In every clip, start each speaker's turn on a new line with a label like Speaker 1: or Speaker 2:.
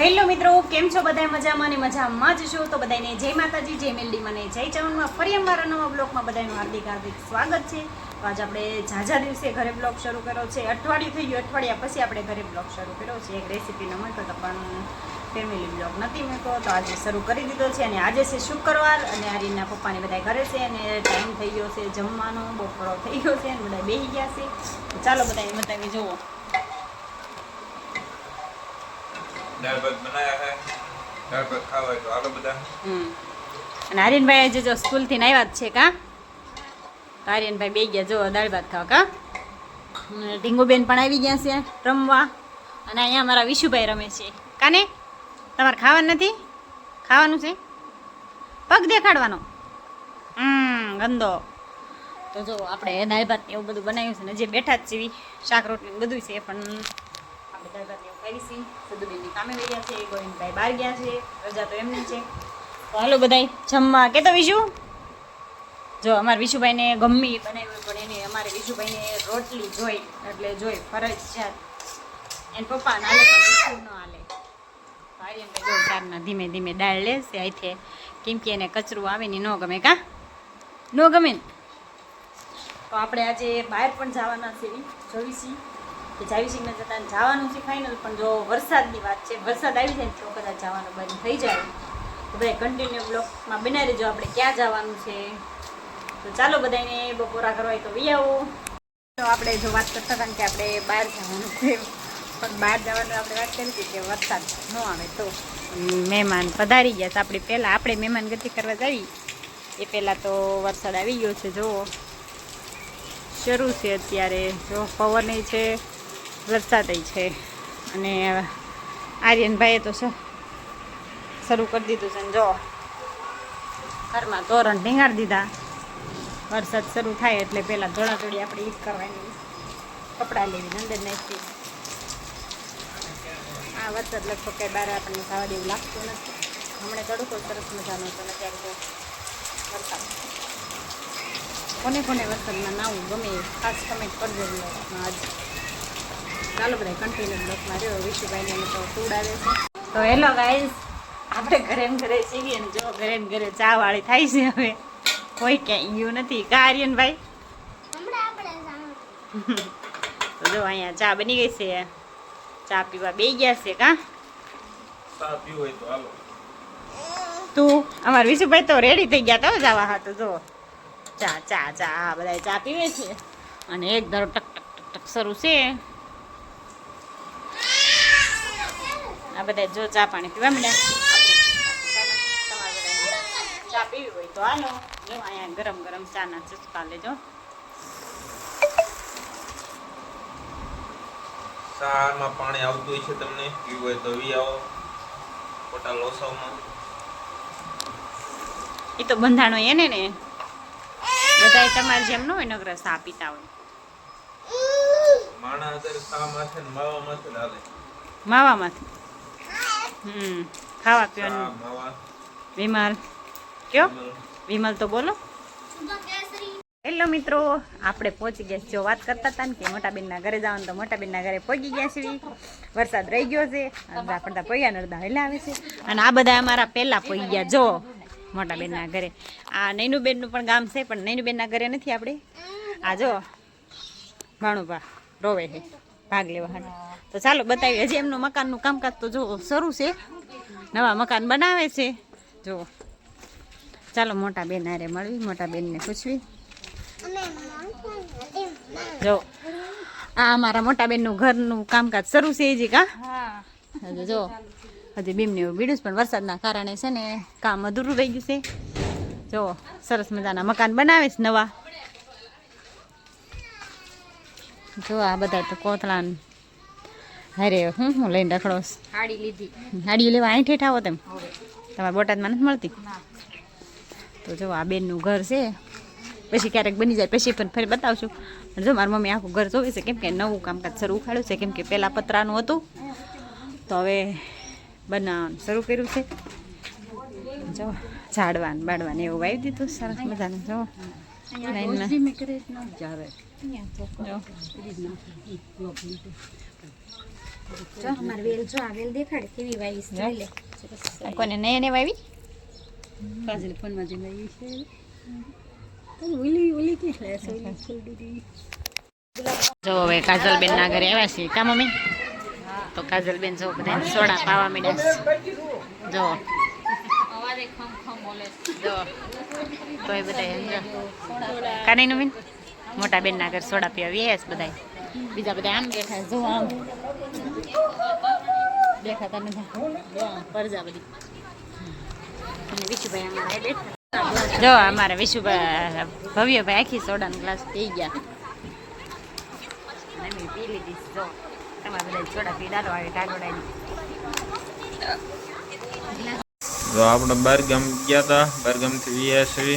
Speaker 1: Hello મિત્રો, કેમ છો બધા મજામાં ને મજામાં જ છો. તો બધાને જય માતાજી, જય મેલડી મને, જય ચવનમાં ફરી અમારા નવા બ્લોગમાં બધાનું હાર્દિક હાર્દિક સ્વાગત છે. તો આજે આપણે ઝાઝા દિવસે ઘરે બ્લોગ શરૂ કર્યો છે. અઠવાડિયું થઈ ગયું, અઠવાડિયા પછી આપણે ઘરે બ્લોગ શરૂ કર્યો છે. એક રેસીપીનો મૂક્યો તો પણ ફેમિલી બ્લોગ નથી મૂક્યો. તો આજે શરૂ કરી દીધો છે અને આજે છે શુક્રવાર અને આરીના પપ્પાને બધા ઘરે છે અને ટાઈમ થઈ ગયો છે જમવાનો, બપોરો થઈ ગયો છે અને બધા બેસી ગયા છે. ચાલો બધા બતાવી જુઓ.
Speaker 2: દાળ.
Speaker 1: અને આર્યનભાઈ આજે જો સ્કૂલથી આવ્યા જ છે કા? આર્યનભાઈ બે ગયા જો દાળ ભાત ખાવા કા? ઢીંગુબેન પણ આવી ગયા છે રમવા. અને અહીંયા અમારા વિશુભાઈ રમે છે. કાને? તમારે ખાવાનું નથી? ખાવાનું છે? પગ દેખાડવાનો. હમ, ગંદો. તો જો આપણે દાળ ભાત એવું બધું બનાવ્યું છે ને જે બેઠા જ છીએ. શાક રોટલી બધું છે, પણ આપણે દાળ ભાત એવું છીએ સદુબેનની કામે ગયા છે, ગોવિંદભાઈ બહાર ગયા છે, રજા તો એમની છે. તો હાલો બધાય, જમવા કહેતો વિશુ? જો અમારે વિશુભાઈને ગમી બનાવ્યું પણ એને અમારે વિશુભાઈને રોટલી જોઈ, એટલે જોઈ ફરજિયાત એને પપ્પા ના હાલે, પણ ન હાલે. જો ચારના ધીમે ધીમે દાળ લેશે અહીંથી કેમ કે એને કચરું આવે ને ન ગમે કા? ન ગમે તો આપણે આજે બહાર પણ જવાના છે, જોઈશી. કે જાવીશી ને જતા જવાનું છે ફાઇનલ પણ જો વરસાદની વાત છે, વરસાદ આવી જાય તો કદાચ જવાનું બંધ થઈ જાય. તો બધા કન્ટિન્યુ બ્લોકમાં બનાવી દેજો આપણે ક્યાં જવાનું છે. તો ચાલો બધાને બપોરા કરવા તો વી આવો. તો આપણે જો વાત કરતા હતા કે આપણે બહાર જવાનું છે, પણ બહાર જવાનું આપણે વાત કરી હતી કે વરસાદ ન આવે તો. મહેમાન પધારી ગયા તો આપણે પહેલાં, આપણે મહેમાન ગતિ કરવા જવી. એ પહેલાં તો વરસાદ આવી ગયો છે, જુઓ. શરૂ છે અત્યારે. જો પવન છે વરસાદ છે. અને આર્યનભાઈએ તો શરૂ કરી દીધું છે ને જો. ઘરમાં તોરણ ઢીંગાડી દીધા. વરસાદ શરૂ થાય એટલે પહેલાં ધોળાધોળી આપણે ઈદ કરવાની. કપડાં લેવી અંદર નાખી. આ વરસાદ લગભગ કંઈ બહાર આપણને ખાવા દેવું લાગતું નથી. હમણાં તડકો સરસ મજાનો હતો ને ત્યારે તો વરસાદ. કોને કોને વરસાદમાં નાવું ગમે ખાસ કમેન્ટ કરજો આજ. ચાલો બધા કન્ટિન્યુ બ્લોગમાં રહ્યો. વિશુભાઈને તો ફૂડ આવે છે. તો હેલો ગાઈઝ આપણે ઘરે ઘરે છીએ ને જો ઘરે ઘરે ચા વાળી થાય છે હવે. કોઈ ક્યાંય ગયું નથી. કા આર્યનભાઈ? તો જો અહીંયા ચા બની ગઈ છે. ચા પીવા બે ગયા છે કા?
Speaker 2: ચા પીવું હોય તો હાલો.
Speaker 1: તું અમાર વિશુભાઈ તો રેડી થઈ ગયા તો જવા હાટું જો. ચા ચા ચા બધા ચા પીવે છે. અને એક ધારો ટક ટક ટક ટક શરૂ છે. આ બધા જો ચા પાણી પીવા માંડ્યા. ચા પીવી હોય તો હાલો. જો અહીંયા ગરમ ગરમ ચાના ચસ્કા લેજો.
Speaker 2: ચામાં પાણી આવતું હોય છે તમને? પીવું હોય તો વી આવો. ખોટા લોસાવમાં
Speaker 1: એ તો બંધાણો એને ને બધા તમારે જેમ ન હોય નગર સા પીતા હોય.
Speaker 2: માણા અત્યારે માથે માવા માથે
Speaker 1: હમ ખાવા પીવાનું.
Speaker 2: માવા.
Speaker 1: વિમલ. કયો?
Speaker 2: વિમલ.
Speaker 1: તો બોલો. હેલો મિત્રો આપણે પહોંચી ગયા છીએ. જો વાત કરતા હતા ને કે મોટા બેનના ઘરે જવાનું તો મોટા બેનના ઘરે પહોંચી ગયા છીએ. વરસાદ રહી ગયો છે. આપણે તો પૈયા નડદા અડધા હેલા આવે છે. અને આ બધા અમારા પહેલાં પહોંચી ગયા. જો મોટા બેનના ઘરે. આ નૈનુબેનનું પણ ગામ છે પણ નૈનુબેનના ઘરે નથી આપણે? આ જો ભાણુભા રોવે છે. ભાગ લેવા હાટ. તો ચાલો બતાવીએ. હજી એમનું મકાનનું કામકાજ તો જો શરૂ છે. નવા મકાન બનાવે છે. જો. ચાલો મોટા બેન હારે મળવી, મોટા બેનને પૂછવી. જો. આ અમારા મોટા બેનનું ઘરનું કામકાજ શરૂ છે હજી કા? હજુ જો. હજી બીમને એવું બીડું પણ વરસાદના કારણે છે ને કામ અધૂરું રહી ગયું છે. જો. સરસ મજાના મકાન બનાવે છે નવા. જો આ બધા તો કોથળા અરે હું હું લઈને રખડો?
Speaker 3: હાડી લીધી.
Speaker 1: હાડી લેવા અહીં ઠેઠ આવો તેમ. તમારે બોટાદમાં નથી મળતી? તો જો આ બેનનું ઘર છે. પછી ક્યારેક બની જાય પછી પણ ફરી બતાવશું. જો મારી મમ્મી આખું ઘર જોવે છે કેમ કે નવું કામકાજ શરૂ ઉખાડ્યું છે કેમ કે પહેલાં પતરાનું હતું. તો હવે બનાવવાનું શરૂ કર્યું છે. જો ઝાડવાન બાડવાન એવું વાવી દીધું સરસ મજાનું. જો. લાઈનમાં જો
Speaker 3: જો અમાર વેલ જો આ વેલ દેખાડે કેવી વાઈસ જોઈ લે
Speaker 1: આ નય વાવી
Speaker 3: કાજલ છે ઓલી ઓલી કે
Speaker 1: જો હવે કાજલબેન ના ઘરે આવ્યા છીએ કા મમ્મી તો કાજલબેન જો બધા સોડા પાવા મીડ્યા છે. જો તો એ બધા કાની નવીન? મોટા બેન ના ઘર સોડા પીવા વ્યાસ બધા બીજા બધા આમ બેઠા જો આમ. દેખાતા નથી પરજા બધી. વિશુભાઈ અમારા બેઠા જો અમારા વિશુભાઈ ભવ્યભાઈ આખી સોડાનો ગ્લાસ પી ગયા. અને પી લીધી જો. તમારે બધા સોડા પી દાડો આવે કાગોડાની
Speaker 2: જો આપણે બારગામ ગયા હતા બારગામથી વ્યા છીએ.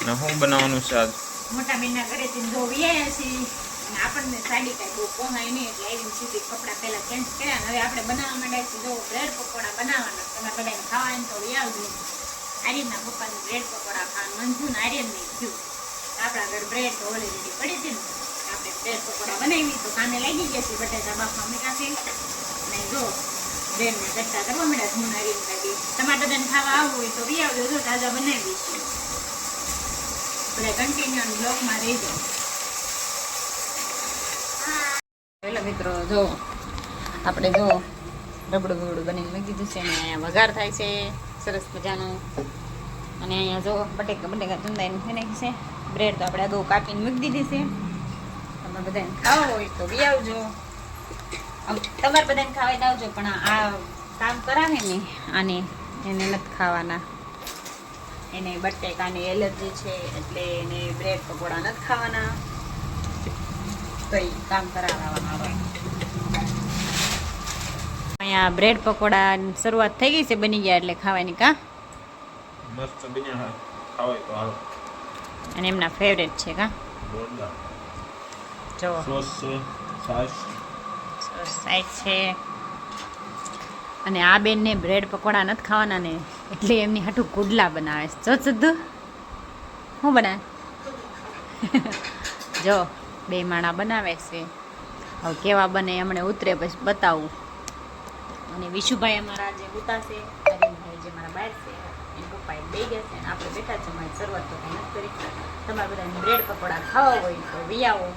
Speaker 2: અને શું બનાવવાનું છે આજ?
Speaker 1: મોટા બેનના ઘરેથી જો છીએ. આપણને સાડી કાંઈ બહુ પોહાય નહીં, એટલે ચેન્જ કર્યા હવે આપણે બનાવવા માંડ્યા છીએ. જો બ્રેડ પકોડા બનાવવાના તમે બધાને ખાવાનું તો વ્યાવજો આર્યનના પપ્પાને બ્રેડ પકોડા ખાવાનું મંજુ ને આર્યન નહીં થયું. આપણા ઘર બ્રેડ તો ઓલરેડી પડી હતી ને. આપણે બ્રેડ પકોડા બનાવી તો કામે લાગી ગયા છે બટાકા બાફા છે ને જો બ્રેડ ને ચટ્ટા કરવા હું ને કાઢી. તમારે બધાને ખાવા આવવું હોય તો બી આવજો. તાજા બનાવી છે. બધા કન્ટિન્યુ બ્લોગમાં રહેજો. પેલા મિત્રો, જો આપણે જો રબડું બબડું બનીને મૂકી દીધું છે અહીંયા વઘાર થાય છે. સરસ મજાનું. અને અહીંયા જો બટેકા બટેકા ચંદાઈને થઈ નાખી છે. બ્રેડ તો આપણે અગાઉ કાપીને મૂકી દીધી છે. તમે બધાને ખાવા હોય તો બી આવજો. તમારે બધાને ખાવા હોય આવજો પણ આ કામ કરાવે ને આને એને નથી ખાવાના. એને બટેકાની એલર્જી છે એટલે એને બ્રેડ પકોડા નથી ખાવાના. તો કામ કરાવવાના આવે અહીંયા બ્રેડ પકોડા શરૂઆત થઈ ગઈ છે બની ગયા એટલે ખાવાની કા?
Speaker 2: મસ્ત બન્યા ખાવાય તો હાલ
Speaker 1: અને એમના ફેવરેટ છે કા?
Speaker 2: જોરદાર
Speaker 1: જો
Speaker 2: સોસ છે છાશ.
Speaker 1: સાઈડ છે. અને આ બેનને બ્રેડ પકોડા નથી ખાવાના ને, એટલે એમની હાટું ગુડલા બનાવે છે. જો સિદ્ધુ શું બનાવે? જો, બે માણા બનાવે છે. હવે કેવા બને એમણે ઉતરે પછી બતાવું. અને વિશુભાઈ અમારા જે ઉતાશે અરવિંદભાઈ જે મારા બાર છે એ પપ્પા એ બે ગયા છે આપણે બેઠા છે મારી શરૂઆત તો કંઈ નથી કરી. તમારે બધાને બ્રેડ પકોડા ખાવા હોય તો વી આવો